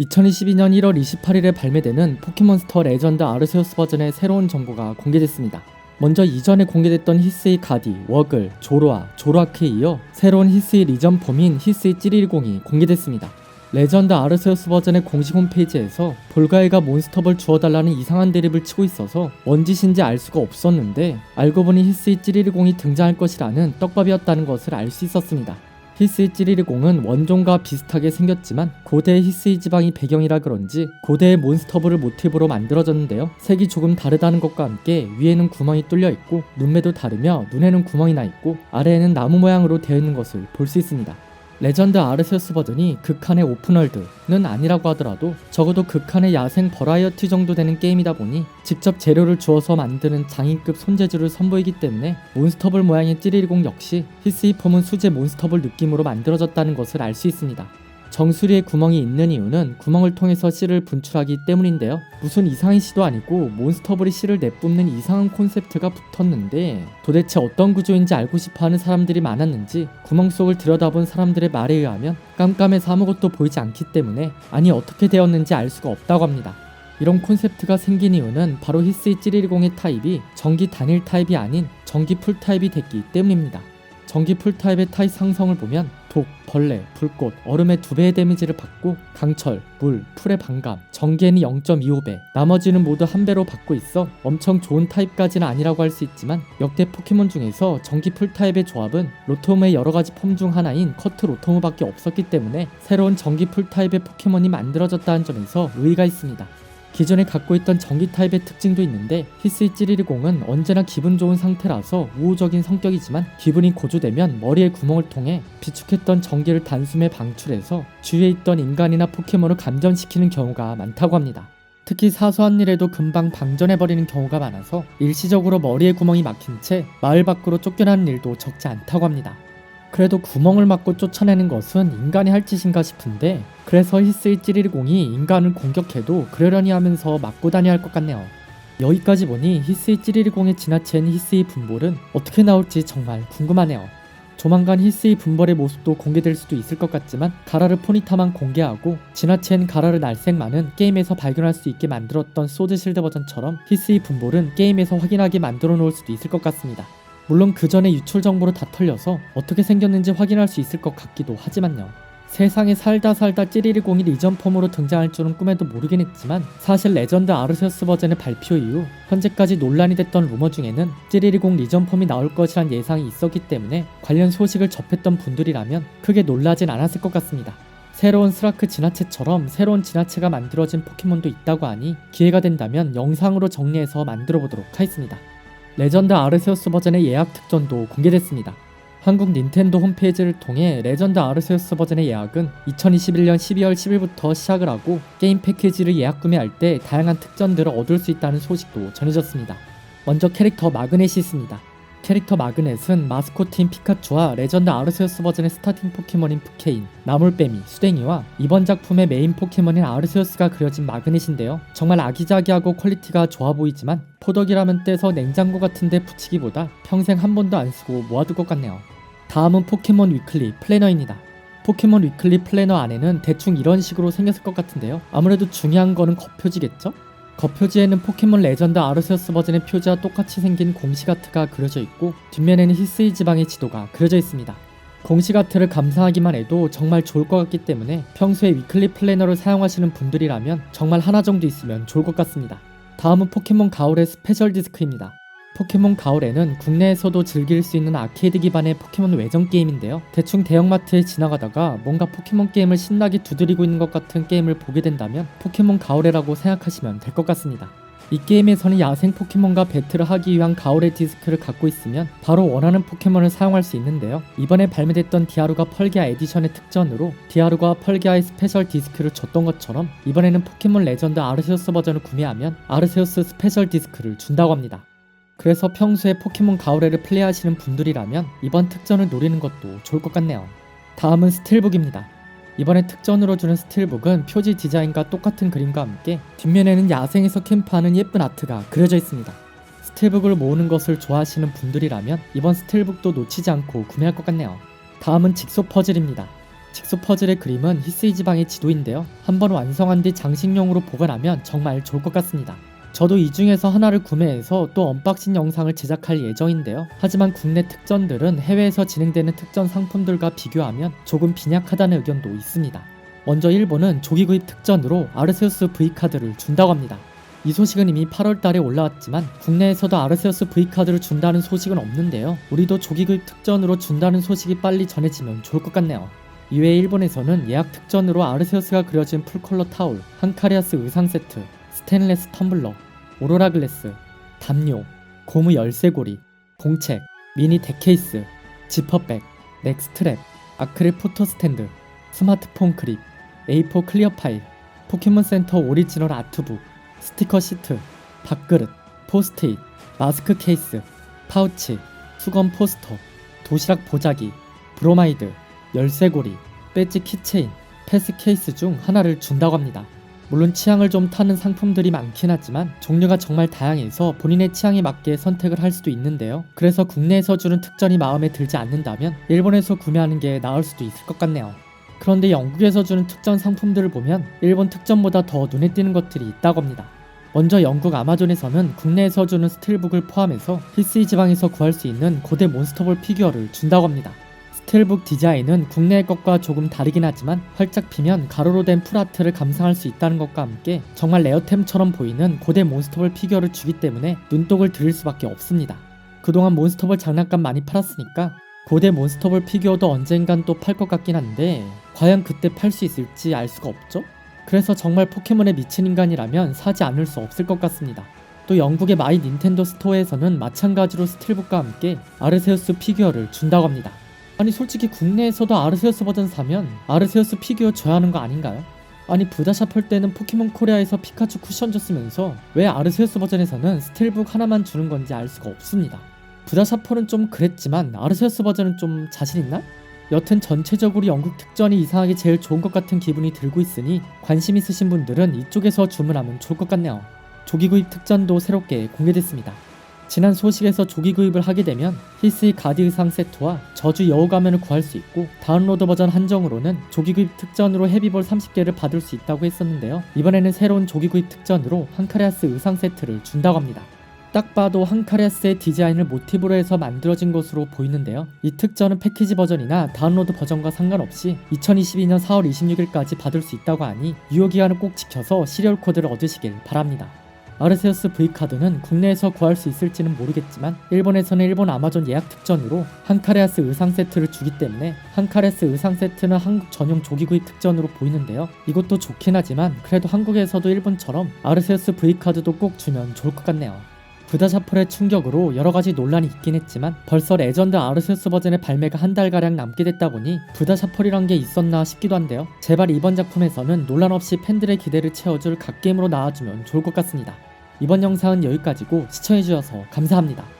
2022년 1월 28일에 발매되는 포켓몬스터 레전드 아르세우스 버전의 새로운 정보가 공개됐습니다. 먼저 이전에 공개됐던 히스의 가디, 워글, 조로아, 조로아크에 이어 새로운 히스의 리전 폼인 히스의 710이 공개됐습니다. 레전드 아르세우스 버전의 공식 홈페이지에서 볼가이가 몬스터볼 주워달라는 이상한 대립을 치고 있어서 뭔 짓인지 알 수가 없었는데 알고 보니 히스의 710이 등장할 것이라는 떡밥이었다는 것을 알 수 있었습니다. 히스의 710은 원종과 비슷하게 생겼지만 고대의 히스의 지방이 배경이라 그런지 고대의 몬스터볼을 모티브로 만들어졌는데요. 색이 조금 다르다는 것과 함께 위에는 구멍이 뚫려 있고 눈매도 다르며 눈에는 구멍이 나 있고 아래에는 나무 모양으로 되어 있는 것을 볼 수 있습니다. 레전드 아르세우스 버전이 극한의 오픈월드는 아니라고 하더라도 적어도 극한의 야생 버라이어티 정도 되는 게임이다 보니 직접 재료를 주어서 만드는 장인급 손재주를 선보이기 때문에 몬스터볼 모양의 710 역시 히스이 폼은 수제 몬스터볼 느낌으로 만들어졌다는 것을 알 수 있습니다. 정수리에 구멍이 있는 이유는 구멍을 통해서 씨를 분출하기 때문인데요. 무슨 이상한 씨도 아니고 몬스터볼이 씨를 내뿜는 이상한 콘셉트가 붙었는데 도대체 어떤 구조인지 알고 싶어하는 사람들이 많았는지 구멍 속을 들여다본 사람들의 말에 의하면 깜깜해서 아무것도 보이지 않기 때문에 아니 어떻게 되었는지 알 수가 없다고 합니다. 이런 콘셉트가 생긴 이유는 바로 히스이 710의 타입이 전기 단일 타입이 아닌 전기 풀 타입이 됐기 때문입니다. 전기 풀 타입의 타입 상성을 보면 독, 벌레, 불꽃, 얼음의 두 배의 데미지를 받고 강철, 물, 풀의 반감, 전기에는 0.25배, 나머지는 모두 한 배로 받고 있어 엄청 좋은 타입까지는 아니라고 할 수 있지만 역대 포켓몬 중에서 전기 풀 타입의 조합은 로토무의 여러 가지 폼 중 하나인 커트 로토무밖에 없었기 때문에 새로운 전기 풀 타입의 포켓몬이 만들어졌다는 점에서 의의가 있습니다. 기존에 갖고 있던 전기 타입의 특징도 있는데 히스이 710은 언제나 기분 좋은 상태라서 우호적인 성격이지만 기분이 고조되면 머리의 구멍을 통해 비축했던 전기를 단숨에 방출해서 주위에 있던 인간이나 포켓몬을 감전시키는 경우가 많다고 합니다. 특히 사소한 일에도 금방 방전해버리는 경우가 많아서 일시적으로 머리에 구멍이 막힌 채 마을 밖으로 쫓겨나는 일도 적지 않다고 합니다. 그래도 구멍을 막고 쫓아내는 것은 인간이 할 짓인가 싶은데 그래서 히스의 710이 인간을 공격해도 그러려니 하면서 막고 다녀야 할 것 같네요. 여기까지 보니 히스의 710에 지나친 히스의 분볼은 어떻게 나올지 정말 궁금하네요. 조만간 히스의 분벌의 모습도 공개될 수도 있을 것 같지만 가라르 포니타만 공개하고 지나친 가라르 날색만은 게임에서 발견할 수 있게 만들었던 소드 실드 버전처럼 히스의 분볼은 게임에서 확인하게 만들어 놓을 수도 있을 것 같습니다. 물론 그 전에 유출 정보로 다 털려서 어떻게 생겼는지 확인할 수 있을 것 같기도 하지만요. 세상에 살다 살다 710이 리전 폼으로 등장할 줄은 꿈에도 모르긴 했지만 사실 레전드 아르세우스 버전의 발표 이후 현재까지 논란이 됐던 루머 중에는 710 리전 폼이 나올 것이란 예상이 있었기 때문에 관련 소식을 접했던 분들이라면 크게 놀라진 않았을 것 같습니다. 새로운 스라크 진화체처럼 새로운 진화체가 만들어진 포켓몬도 있다고 하니 기회가 된다면 영상으로 정리해서 만들어 보도록 하겠습니다. 레전드 아르세우스 버전의 예약 특전도 공개됐습니다. 한국 닌텐도 홈페이지를 통해 레전드 아르세우스 버전의 예약은 2021년 12월 10일부터 시작을 하고 게임 패키지를 예약 구매할 때 다양한 특전들을 얻을 수 있다는 소식도 전해졌습니다. 먼저 캐릭터 마그넷이 있습니다. 캐릭터 마그넷은 마스코트인 피카츄와 레전드 아르세우스 버전의 스타팅 포켓몬인 푸케인, 나물뱀이, 수댕이와 이번 작품의 메인 포켓몬인 아르세우스가 그려진 마그넷인데요. 정말 아기자기하고 퀄리티가 좋아 보이지만 포덕이라면 떼서 냉장고 같은데 붙이기보다 평생 한 번도 안 쓰고 모아둘 것 같네요. 다음은 포켓몬 위클리 플래너입니다. 포켓몬 위클리 플래너 안에는 대충 이런 식으로 생겼을 것 같은데요. 아무래도 중요한 거는 겉표지겠죠? 겉표지에는 포켓몬 레전드 아르세우스 버전의 표지와 똑같이 생긴 공시가트가 그려져 있고 뒷면에는 히스이 지방의 지도가 그려져 있습니다. 공시가트를 감상하기만 해도 정말 좋을 것 같기 때문에 평소에 위클리 플래너를 사용하시는 분들이라면 정말 하나 정도 있으면 좋을 것 같습니다. 다음은 포켓몬 가올의 스페셜 디스크입니다. 포켓몬 가을에는 국내에서도 즐길 수 있는 아케이드 기반의 포켓몬 외전 게임인데요. 대충 대형마트에 지나가다가 뭔가 포켓몬 게임을 신나게 두드리고 있는 것 같은 게임을 보게 된다면 포켓몬 가을에라고 생각하시면 될 것 같습니다. 이 게임에서는 야생 포켓몬과 배틀을 하기 위한 가오레 디스크를 갖고 있으면 바로 원하는 포켓몬을 사용할 수 있는데요. 이번에 발매됐던 디아루가 펄기아 에디션의 특전으로 디아루가 펄기아의 스페셜 디스크를 줬던 것처럼 이번에는 포켓몬 레전드 아르세우스 버전을 구매하면 아르세우스 스페셜 디스크를 준다고 합니다. 그래서 평소에 포켓몬 가오레를 플레이하시는 분들이라면 이번 특전을 노리는 것도 좋을 것 같네요. 다음은 스틸북입니다. 이번에 특전으로 주는 스틸북은 표지 디자인과 똑같은 그림과 함께 뒷면에는 야생에서 캠프하는 예쁜 아트가 그려져 있습니다. 스틸북을 모으는 것을 좋아하시는 분들이라면 이번 스틸북도 놓치지 않고 구매할 것 같네요. 다음은 직소 퍼즐입니다. 직소 퍼즐의 그림은 히스이 지방의 지도인데요. 한번 완성한 뒤 장식용으로 보관하면 정말 좋을 것 같습니다. 저도 이 중에서 하나를 구매해서 또 언박싱 영상을 제작할 예정인데요. 하지만 국내 특전들은 해외에서 진행되는 특전 상품들과 비교하면 조금 빈약하다는 의견도 있습니다. 먼저 일본은 조기 구입 특전으로 아르세우스 V카드를 준다고 합니다. 이 소식은 이미 8월 달에 올라왔지만 국내에서도 아르세우스 V카드를 준다는 소식은 없는데요. 우리도 조기 구입 특전으로 준다는 소식이 빨리 전해지면 좋을 것 같네요. 이외에 일본에서는 예약 특전으로 아르세우스가 그려진 풀컬러 타올, 한카리아스 의상 세트, 스테인레스 텀블러, 오로라 글래스, 담요, 고무 열쇠고리, 공책, 미니 덱케이스, 지퍼백, 넥스트랩, 아크릴 포토 스탠드, 스마트폰 그립, A4 클리어 파일, 포켓몬 센터 오리지널 아트북, 스티커 시트, 밥그릇, 포스트잇, 마스크 케이스, 파우치, 수건 포스터, 도시락 보자기, 브로마이드, 열쇠고리, 배지 키체인, 패스 케이스 중 하나를 준다고 합니다. 물론 취향을 좀 타는 상품들이 많긴 하지만 종류가 정말 다양해서 본인의 취향에 맞게 선택을 할 수도 있는데요. 그래서 국내에서 주는 특전이 마음에 들지 않는다면 일본에서 구매하는 게 나을 수도 있을 것 같네요. 그런데 영국에서 주는 특전 상품들을 보면 일본 특전보다 더 눈에 띄는 것들이 있다고 합니다. 먼저 영국 아마존에서는 국내에서 주는 스틸북을 포함해서 히스이 지방에서 구할 수 있는 고대 몬스터볼 피규어를 준다고 합니다. 스틸북 디자인은 국내의 것과 조금 다르긴 하지만 활짝 피면 가로로 된 풀아트를 감상할 수 있다는 것과 함께 정말 레어템처럼 보이는 고대 몬스터볼 피규어를 주기 때문에 눈독을 들일 수밖에 없습니다. 그동안 몬스터볼 장난감 많이 팔았으니까 고대 몬스터볼 피규어도 언젠간 또 팔 것 같긴 한데 과연 그때 팔 수 있을지 알 수가 없죠? 그래서 정말 포켓몬에 미친 인간이라면 사지 않을 수 없을 것 같습니다. 또 영국의 마이 닌텐도 스토어에서는 마찬가지로 스틸북과 함께 아르세우스 피규어를 준다고 합니다. 아니 솔직히 국내에서도 아르세우스 버전 사면 아르세우스 피규어 줘야 하는 거 아닌가요? 아니 부다샵 할 때는 포켓몬 코리아에서 피카츄 쿠션 줬으면서 왜 아르세우스 버전에서는 스틸북 하나만 주는 건지 알 수가 없습니다. 부다샤폴은 좀 그랬지만 아르세우스 버전은 좀 자신 있나? 여튼 전체적으로 영국 특전이 이상하게 제일 좋은 것 같은 기분이 들고 있으니 관심 있으신 분들은 이쪽에서 주문하면 좋을 것 같네요. 조기 구입 특전도 새롭게 공개됐습니다. 지난 소식에서 조기 구입을 하게 되면 히스이 가디 의상 세트와 저주 여우 가면을 구할 수 있고 다운로드 버전 한정으로는 조기 구입 특전으로 헤비볼 30개를 받을 수 있다고 했었는데요. 이번에는 새로운 조기 구입 특전으로 한카레아스 의상 세트를 준다고 합니다. 딱 봐도 한카레아스의 디자인을 모티브로 해서 만들어진 것으로 보이는데요. 이 특전은 패키지 버전이나 다운로드 버전과 상관없이 2022년 4월 26일까지 받을 수 있다고 하니 유효기한을 꼭 지켜서 시리얼 코드를 얻으시길 바랍니다. 아르세우스 V카드는 국내에서 구할 수 있을지는 모르겠지만 일본에서는 일본 아마존 예약 특전으로 한카레아스 의상 세트를 주기 때문에 한카레아스 의상 세트는 한국 전용 조기 구입 특전으로 보이는데요. 이것도 좋긴 하지만 그래도 한국에서도 일본처럼 아르세우스 V카드도 꼭 주면 좋을 것 같네요. 부다샤폴의 충격으로 여러 가지 논란이 있긴 했지만 벌써 레전드 아르세우스 버전의 발매가 한 달가량 남게 됐다 보니 부다샤폴이란 게 있었나 싶기도 한데요. 제발 이번 작품에서는 논란 없이 팬들의 기대를 채워줄 갓게임으로 나와주면 좋을 것 같습니다. 이번 영상은 여기까지고 시청해주셔서 감사합니다.